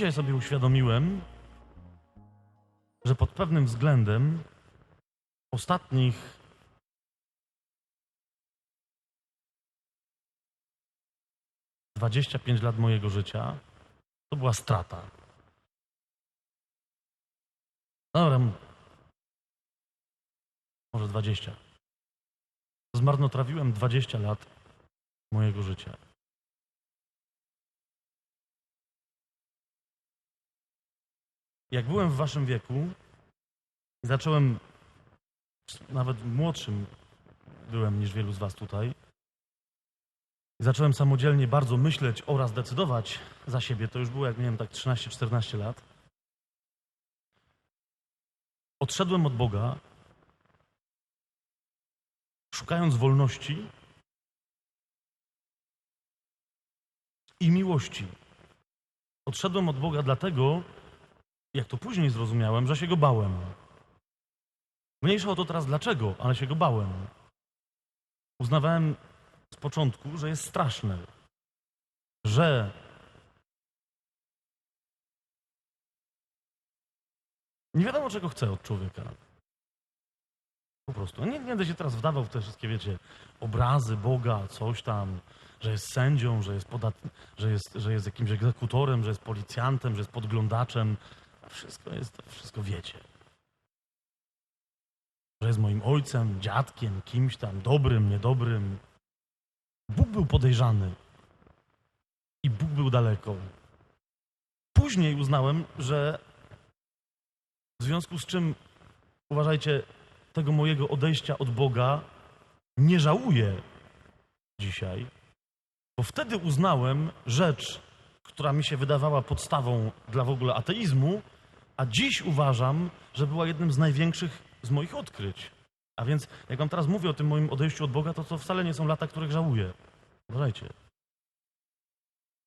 Dzisiaj sobie uświadomiłem, że pod pewnym względem ostatnich dwadzieścia pięć lat mojego życia to była strata. Dobra, może 20. Zmarnotrawiłem 20 lat mojego życia. Jak byłem w waszym wieku zacząłem, nawet młodszym byłem niż wielu z was tutaj, zacząłem samodzielnie bardzo myśleć oraz decydować za siebie, to już było jak miałem tak 13-14 lat, odszedłem od Boga, szukając wolności i miłości. Odszedłem od Boga dlatego, jak to później zrozumiałem, że się go bałem. Mniejsza o to teraz dlaczego, ale się go bałem. Uznawałem z początku, że jest straszne, że nie wiadomo, czego chce od człowieka. Po prostu. Nie, nie będę się teraz wdawał w te wszystkie, wiecie, obrazy Boga, coś tam, że jest sędzią, że jest, podat... że jest, że jest jakimś egzekutorem, że jest policjantem, że jest podglądaczem. Wszystko jest, to wszystko wiecie. Że jest moim ojcem, dziadkiem, kimś tam, dobrym, niedobrym. Bóg był podejrzany. I Bóg był daleko. Później uznałem, że w związku z czym, uważajcie, tego mojego odejścia od Boga nie żałuję dzisiaj, bo wtedy uznałem rzecz, która mi się wydawała podstawą dla w ogóle ateizmu, a dziś uważam, że była jednym z największych z moich odkryć. A więc, jak wam teraz mówię o tym moim odejściu od Boga, to to wcale nie są lata, których żałuję. Uważajcie.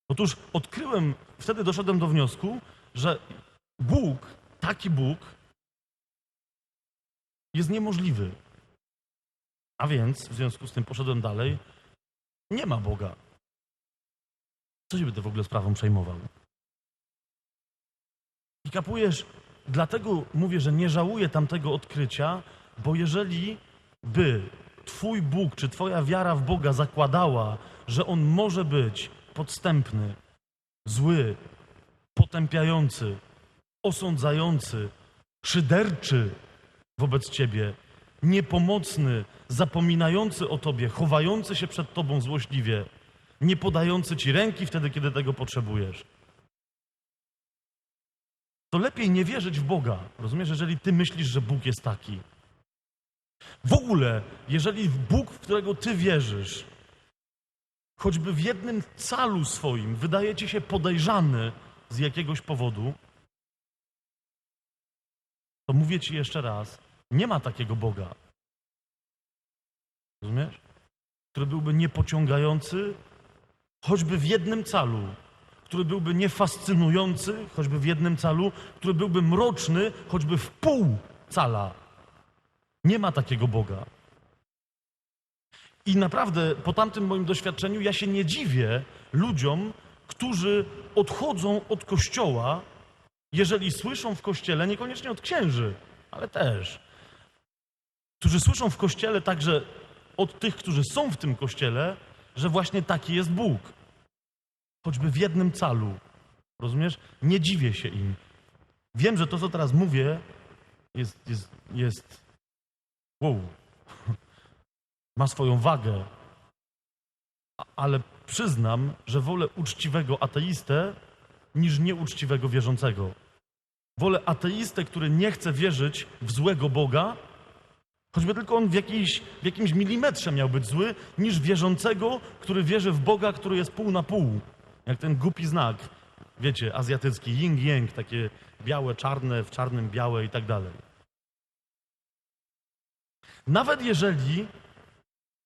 Otóż odkryłem, wtedy doszedłem do wniosku, że Bóg, taki Bóg, jest niemożliwy. A więc w związku z tym poszedłem dalej. Nie ma Boga. Co się będę w ogóle sprawą przejmował? I kapujesz, dlatego mówię, że nie żałuję tamtego odkrycia, bo jeżeli by Twój Bóg czy Twoja wiara w Boga zakładała, że On może być podstępny, zły, potępiający, osądzający, szyderczy wobec Ciebie, niepomocny, zapominający o Tobie, chowający się przed Tobą złośliwie, nie podający Ci ręki wtedy, kiedy tego potrzebujesz, to lepiej nie wierzyć w Boga. Rozumiesz, jeżeli Ty myślisz, że Bóg jest taki. W ogóle, jeżeli Bóg, w którego Ty wierzysz, choćby w jednym calu swoim wydaje Ci się podejrzany z jakiegoś powodu, to mówię Ci jeszcze raz, nie ma takiego Boga. Rozumiesz? Który byłby niepociągający, choćby w jednym calu, który byłby niefascynujący, choćby w jednym calu, który byłby mroczny, choćby w pół cala. Nie ma takiego Boga. I naprawdę po tamtym moim doświadczeniu ja się nie dziwię ludziom, którzy odchodzą od kościoła, jeżeli słyszą w kościele, niekoniecznie od księży, ale też, którzy słyszą w kościele także od tych, którzy są w tym kościele, że właśnie taki jest Bóg. Choćby w jednym calu. Rozumiesz? Nie dziwię się im. Wiem, że to, co teraz mówię, jest, jest, jest wow, ma swoją wagę, ale przyznam, że wolę uczciwego ateistę niż nieuczciwego wierzącego. Wolę ateistę, który nie chce wierzyć w złego Boga, choćby tylko on w, jakiejś, w jakimś milimetrze miał być zły, niż wierzącego, który wierzy w Boga, który jest pół na pół. Jak ten głupi znak, wiecie, azjatycki, yin-yang, takie białe, czarne, w czarnym białe i tak dalej. Nawet jeżeli,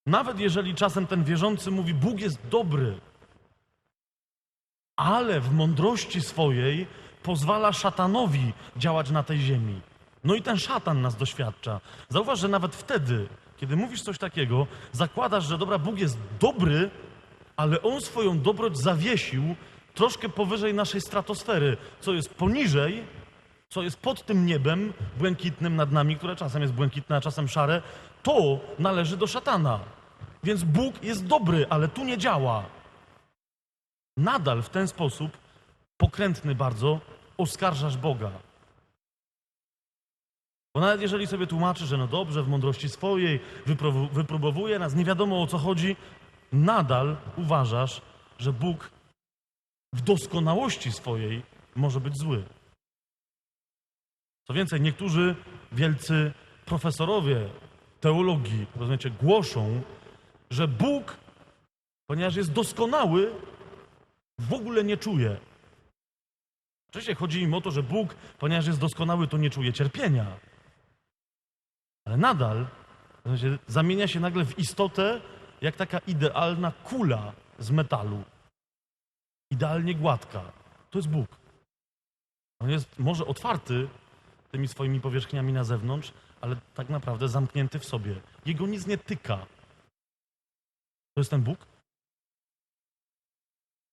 nawet jeżeli czasem ten wierzący mówi, Bóg jest dobry, ale w mądrości swojej pozwala szatanowi działać na tej ziemi. No i ten szatan nas doświadcza. Zauważ, że nawet wtedy, kiedy mówisz coś takiego, zakładasz, że dobra, Bóg jest dobry, ale on swoją dobroć zawiesił troszkę powyżej naszej stratosfery, co jest poniżej, co jest pod tym niebem błękitnym nad nami, które czasem jest błękitne, a czasem szare, to należy do szatana. Więc Bóg jest dobry, ale tu nie działa. Nadal w ten sposób, pokrętny bardzo, oskarżasz Boga. Bo nawet jeżeli sobie tłumaczy, że no dobrze, w mądrości swojej wypróbowuje nas, nie wiadomo o co chodzi, nadal uważasz, że Bóg w doskonałości swojej może być zły. Co więcej, niektórzy wielcy profesorowie teologii, rozumiecie, głoszą, że Bóg, ponieważ jest doskonały, w ogóle nie czuje. Oczywiście chodzi im o to, że Bóg, ponieważ jest doskonały, to nie czuje cierpienia. Ale nadal zamienia się nagle w istotę, jak taka idealna kula z metalu. Idealnie gładka. To jest Bóg. On jest może otwarty tymi swoimi powierzchniami na zewnątrz, ale tak naprawdę zamknięty w sobie. Jego nic nie tyka. To jest ten Bóg?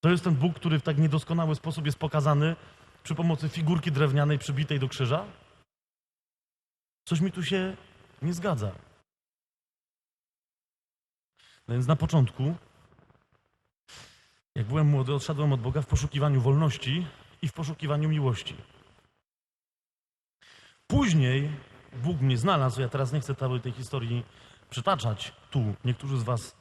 To jest ten Bóg, który w tak niedoskonały sposób jest pokazany przy pomocy figurki drewnianej przybitej do krzyża? Coś mi tu się nie zgadza. No więc na początku, jak byłem młody, odszedłem od Boga w poszukiwaniu wolności i w poszukiwaniu miłości. Później Bóg mnie znalazł. Ja teraz nie chcę całej tej historii przytaczać tu. Niektórzy z Was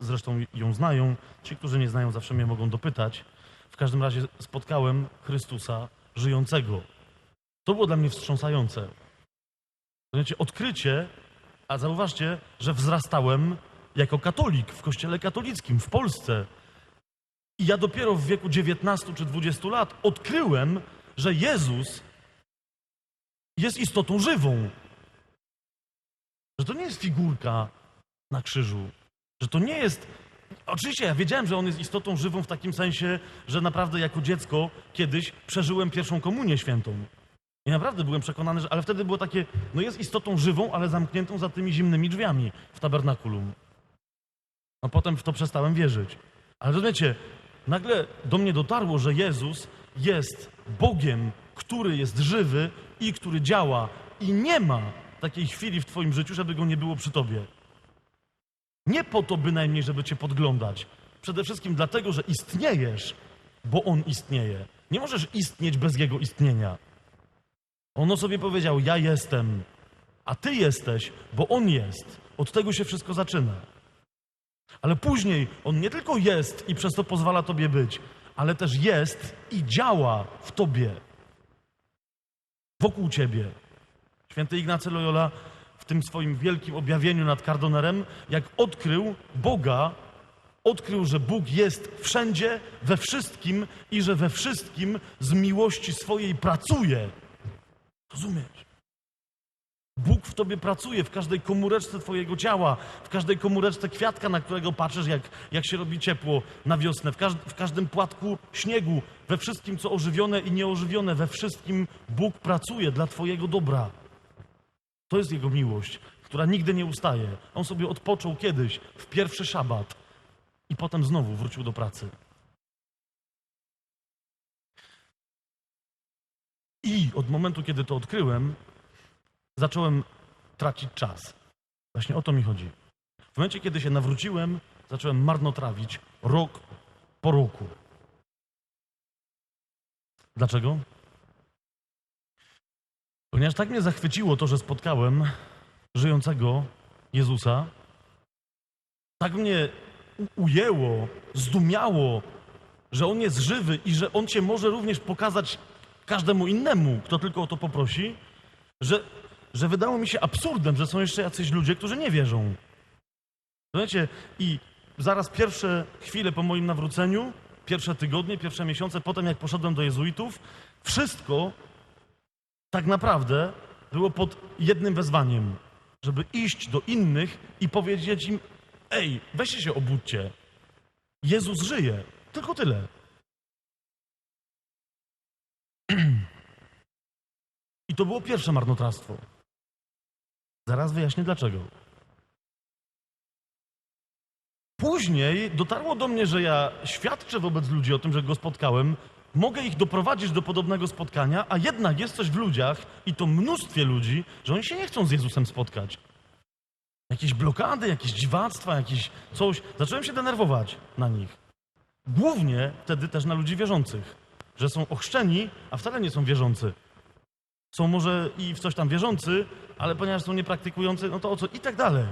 zresztą ją znają. Ci, którzy nie znają, zawsze mnie mogą dopytać. W każdym razie spotkałem Chrystusa żyjącego. To było dla mnie wstrząsające. Odkrycie, a zauważcie, że wzrastałem jako katolik w kościele katolickim w Polsce. I ja dopiero w wieku 19 czy 20 lat odkryłem, że Jezus jest istotą żywą. Że to nie jest figurka na krzyżu. Że to nie jest. Oczywiście ja wiedziałem, że on jest istotą żywą w takim sensie, że naprawdę jako dziecko kiedyś przeżyłem pierwszą komunię świętą. I naprawdę byłem przekonany, że. Ale wtedy było takie. No jest istotą żywą, ale zamkniętą za tymi zimnymi drzwiami w tabernakulum. A potem w to przestałem wierzyć. Ale rozumiecie, nagle do mnie dotarło, że Jezus jest Bogiem, który jest żywy i który działa. I nie ma takiej chwili w Twoim życiu, żeby go nie było przy Tobie. Nie po to bynajmniej, żeby Cię podglądać. Przede wszystkim dlatego, że istniejesz, bo On istnieje. Nie możesz istnieć bez Jego istnienia. On o sobie powiedział: Ja jestem, a Ty jesteś, bo On jest. Od tego się wszystko zaczyna. Ale później On nie tylko jest i przez to pozwala Tobie być, ale też jest i działa w Tobie, wokół Ciebie. Święty Ignacy Loyola w tym swoim wielkim objawieniu nad Kardonerem, jak odkrył Boga, odkrył, że Bóg jest wszędzie, we wszystkim i że we wszystkim z miłości swojej pracuje. Rozumiesz? Bóg w tobie pracuje, w każdej komóreczce twojego ciała, w każdej komóreczce kwiatka, na którego patrzysz, jak, jak się robi ciepło na wiosnę, w, każd w każdym płatku śniegu, we wszystkim, co ożywione i nieożywione, we wszystkim Bóg pracuje dla twojego dobra. To jest Jego miłość, która nigdy nie ustaje. On sobie odpoczął kiedyś, w pierwszy szabat i potem znowu wrócił do pracy. I od momentu, kiedy to odkryłem, zacząłem tracić czas. Właśnie o to mi chodzi. W momencie, kiedy się nawróciłem, zacząłem marnotrawić rok po roku. Dlaczego? Ponieważ tak mnie zachwyciło to, że spotkałem żyjącego Jezusa, tak mnie ujęło, zdumiało, że On jest żywy i że On Cię może również pokazać każdemu innemu, kto tylko o to poprosi, że, że wydało mi się absurdem, że są jeszcze jacyś ludzie, którzy nie wierzą. Wiecie, i zaraz pierwsze chwile po moim nawróceniu, pierwsze tygodnie, pierwsze miesiące, potem jak poszedłem do jezuitów, wszystko tak naprawdę było pod jednym wezwaniem, żeby iść do innych i powiedzieć im: Ej, weźcie się obudźcie. Jezus żyje. Tylko tyle. I to było pierwsze marnotrawstwo. Zaraz wyjaśnię dlaczego. Później dotarło do mnie, że ja świadczę wobec ludzi o tym, że go spotkałem, mogę ich doprowadzić do podobnego spotkania, a jednak jest coś w ludziach i to mnóstwie ludzi, że oni się nie chcą z Jezusem spotkać. Jakieś blokady, jakieś dziwactwa, jakieś coś. Zacząłem się denerwować na nich. Głównie wtedy też na ludzi wierzących, że są ochrzczeni, a wcale nie są wierzący. Są może i w coś tam wierzący, ale ponieważ są niepraktykujący, no to o co? I tak dalej.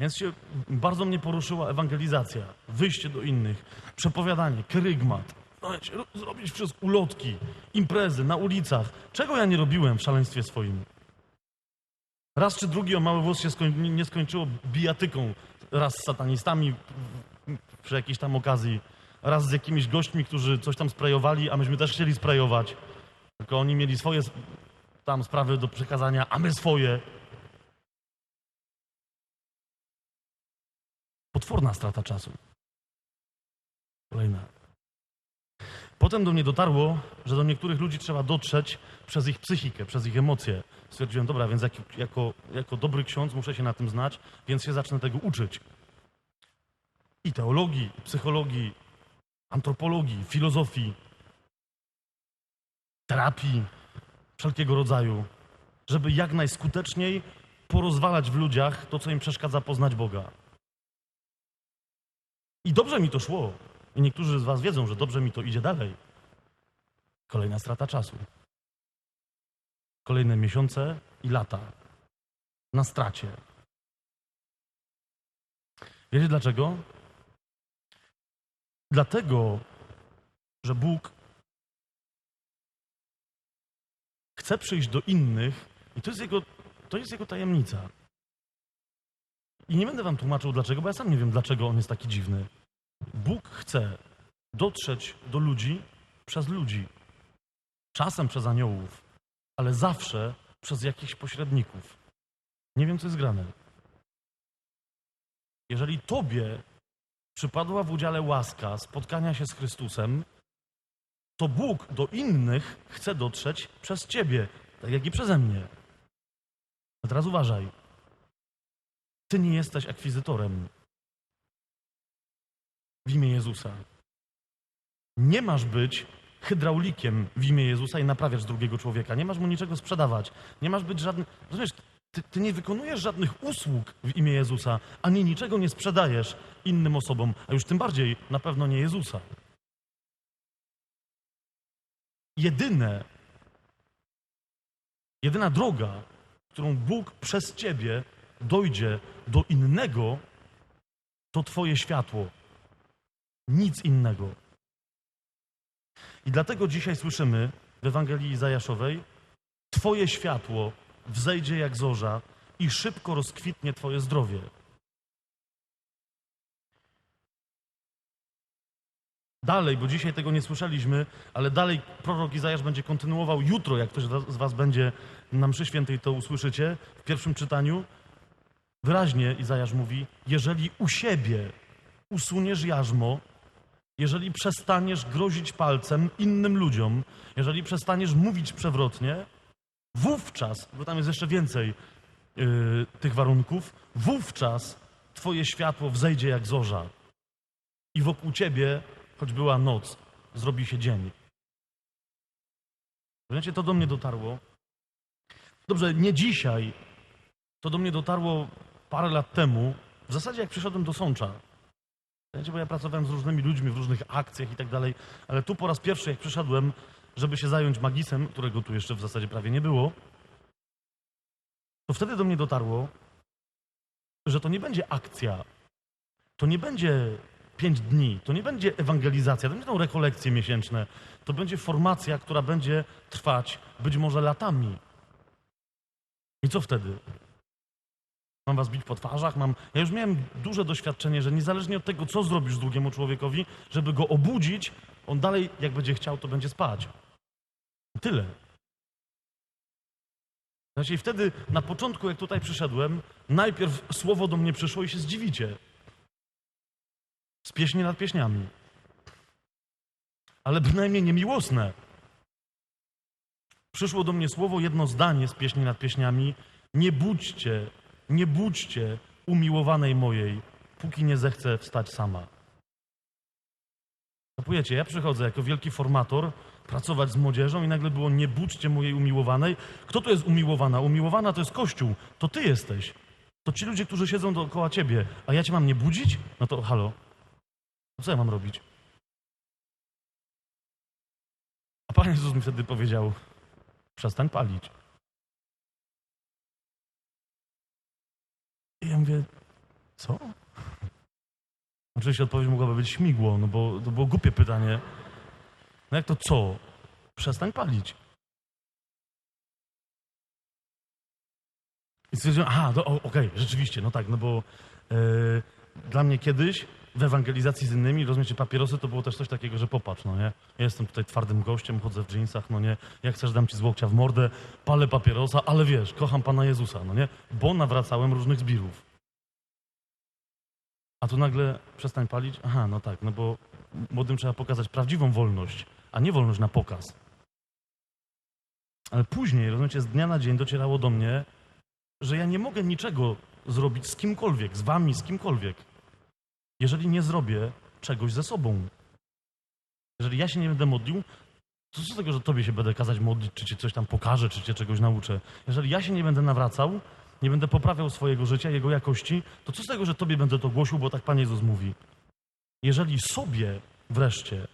Więc się bardzo mnie poruszyła ewangelizacja, wyjście do innych, przepowiadanie, kerygmat. Ro- zrobić przez ulotki, imprezy na ulicach. Czego ja nie robiłem w szaleństwie swoim? Raz czy drugi o mały włos się skoń, nie- skończyło bijatyką. Raz z satanistami przy jakiejś tam okazji, raz z jakimiś gośćmi, którzy coś tam sprayowali, a myśmy też chcieli sprayować. Tylko oni mieli swoje tam sprawy do przekazania, a my swoje. Potworna strata czasu. Kolejna. Potem do mnie dotarło, że do niektórych ludzi trzeba dotrzeć przez ich psychikę, przez ich emocje. Stwierdziłem, dobra, więc jak, jako, jako dobry ksiądz muszę się na tym znać, więc się zacznę tego uczyć. I teologii, i psychologii, antropologii, filozofii, terapii wszelkiego rodzaju, żeby jak najskuteczniej porozwalać w ludziach to, co im przeszkadza poznać Boga. I dobrze mi to szło. I niektórzy z Was wiedzą, że dobrze mi to idzie dalej. Kolejna strata czasu. Kolejne miesiące i lata na stracie. Wiecie dlaczego? Dlatego, że Bóg chce przyjść do innych i to jest jego, to jest jego tajemnica. I nie będę wam tłumaczył dlaczego, bo ja sam nie wiem, dlaczego on jest taki dziwny. Bóg chce dotrzeć do ludzi przez ludzi. Czasem przez aniołów, ale zawsze przez jakichś pośredników. Nie wiem, co jest grane. Jeżeli tobie przypadła w udziale łaska spotkania się z Chrystusem, to Bóg do innych chce dotrzeć przez ciebie, tak jak i przeze mnie. A teraz uważaj. Ty nie jesteś akwizytorem w imię Jezusa. Nie masz być hydraulikiem w imię Jezusa i naprawiać drugiego człowieka. Nie masz mu niczego sprzedawać. Nie masz być żadnym. Rozumiesz, ty, ty nie wykonujesz żadnych usług w imię Jezusa, ani niczego nie sprzedajesz innym osobom, a już tym bardziej na pewno nie Jezusa. Jedyne, jedyna droga, którą Bóg przez ciebie dojdzie do innego, to Twoje światło. Nic innego. I dlatego dzisiaj słyszymy w Ewangelii Izajaszowej: Twoje światło wzejdzie jak zorza i szybko rozkwitnie Twoje zdrowie. Dalej, bo dzisiaj tego nie słyszeliśmy, ale dalej prorok Izajasz będzie kontynuował jutro, jak ktoś z Was będzie na mszy świętej, to usłyszycie w pierwszym czytaniu. Wyraźnie Izajasz mówi: Jeżeli u siebie usuniesz jarzmo, jeżeli przestaniesz grozić palcem innym ludziom, jeżeli przestaniesz mówić przewrotnie, wówczas, bo tam jest jeszcze więcej yy, tych warunków, wówczas Twoje światło wzejdzie jak zorza i wokół Ciebie, choć była noc, zrobi się dzień. Wiecie, to do mnie dotarło. Dobrze, nie dzisiaj. To do mnie dotarło parę lat temu, w zasadzie jak przyszedłem do Sącza. Wiecie, bo ja pracowałem z różnymi ludźmi w różnych akcjach i tak dalej, ale tu po raz pierwszy, jak przyszedłem, żeby się zająć magisem, którego tu jeszcze w zasadzie prawie nie było, to wtedy do mnie dotarło, że to nie będzie akcja, to nie będzie pięć dni, to nie będzie ewangelizacja, to nie będą rekolekcje miesięczne, to będzie formacja, która będzie trwać być może latami. I co wtedy? Mam was bić po twarzach, mam... Ja już miałem duże doświadczenie, że niezależnie od tego, co zrobisz drugiemu człowiekowi, żeby go obudzić, on dalej, jak będzie chciał, to będzie spać. Tyle. Znaczy, wtedy, na początku, jak tutaj przyszedłem, najpierw słowo do mnie przyszło i się zdziwicie. Z pieśni nad pieśniami. Ale bynajmniej nie miłosne. Przyszło do mnie słowo, jedno zdanie z pieśni nad pieśniami. Nie budźcie, nie budźcie umiłowanej mojej, póki nie zechce wstać sama. Kapujecie, ja przychodzę jako wielki formator pracować z młodzieżą i nagle było nie budźcie mojej umiłowanej. Kto to jest umiłowana? Umiłowana to jest Kościół. To ty jesteś. To ci ludzie, którzy siedzą dookoła ciebie. A ja cię mam nie budzić? No to halo. Co ja mam robić? A Pan Jezus mi wtedy powiedział, przestań palić. I ja mówię, co? Oczywiście odpowiedź mogłaby być śmigło, no bo to było głupie pytanie. No jak to co? Przestań palić. I stwierdziłem, aha, no, okej, rzeczywiście, no tak, no bo e, dla mnie kiedyś w ewangelizacji z innymi, rozumiecie, papierosy to było też coś takiego, że popatrz, no nie, ja jestem tutaj twardym gościem, chodzę w dżinsach, no nie, jak chcesz dam ci z łokcia w mordę, palę papierosa, ale wiesz, kocham Pana Jezusa, no nie, bo nawracałem różnych zbirów. A tu nagle przestań palić? Aha, no tak, no bo młodym trzeba pokazać prawdziwą wolność, a nie wolność na pokaz. Ale później, rozumiecie, z dnia na dzień docierało do mnie, że ja nie mogę niczego zrobić z kimkolwiek, z wami, z kimkolwiek, jeżeli nie zrobię czegoś ze sobą. Jeżeli ja się nie będę modlił, to co z tego, że tobie się będę kazać modlić, czy cię coś tam pokażę, czy cię czegoś nauczę. Jeżeli ja się nie będę nawracał, nie będę poprawiał swojego życia, jego jakości, to co z tego, że tobie będę to głosił, bo tak Pan Jezus mówi. Jeżeli sobie wreszcie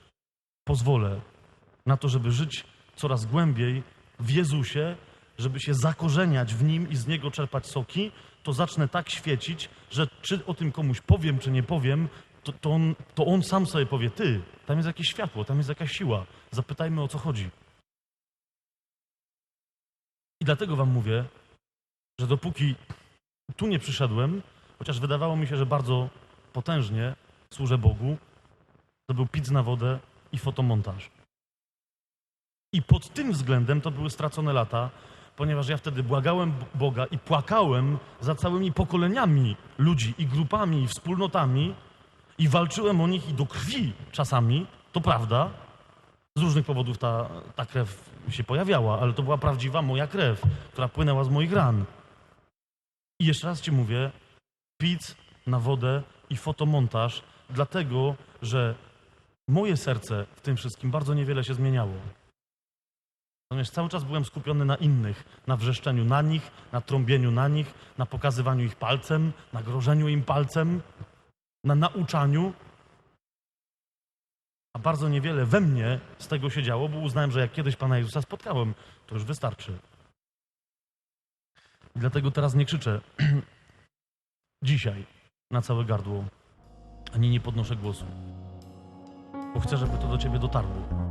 pozwolę na to, żeby żyć coraz głębiej w Jezusie, żeby się zakorzeniać w Nim i z Niego czerpać soki, to zacznę tak świecić, że czy o tym komuś powiem, czy nie powiem, to, to, on, to on sam sobie powie, ty, tam jest jakieś światło, tam jest jakaś siła, zapytajmy o co chodzi. I dlatego wam mówię, że dopóki tu nie przyszedłem, chociaż wydawało mi się, że bardzo potężnie służę Bogu, to był pic na wodę i fotomontaż. I pod tym względem to były stracone lata, ponieważ ja wtedy błagałem Boga i płakałem za całymi pokoleniami ludzi i grupami i wspólnotami i walczyłem o nich i do krwi czasami, to prawda. Z różnych powodów ta, ta krew się pojawiała, ale to była prawdziwa moja krew, która płynęła z moich ran. I jeszcze raz ci mówię, pic na wodę i fotomontaż, dlatego, że moje serce w tym wszystkim bardzo niewiele się zmieniało. Natomiast cały czas byłem skupiony na innych, na wrzeszczeniu na nich, na trąbieniu na nich, na pokazywaniu ich palcem, na grożeniu im palcem, na nauczaniu. A bardzo niewiele we mnie z tego się działo, bo uznałem, że jak kiedyś Pana Jezusa spotkałem, to już wystarczy. Dlatego teraz nie krzyczę dzisiaj na całe gardło, ani nie podnoszę głosu, bo chcę, żeby to do Ciebie dotarło.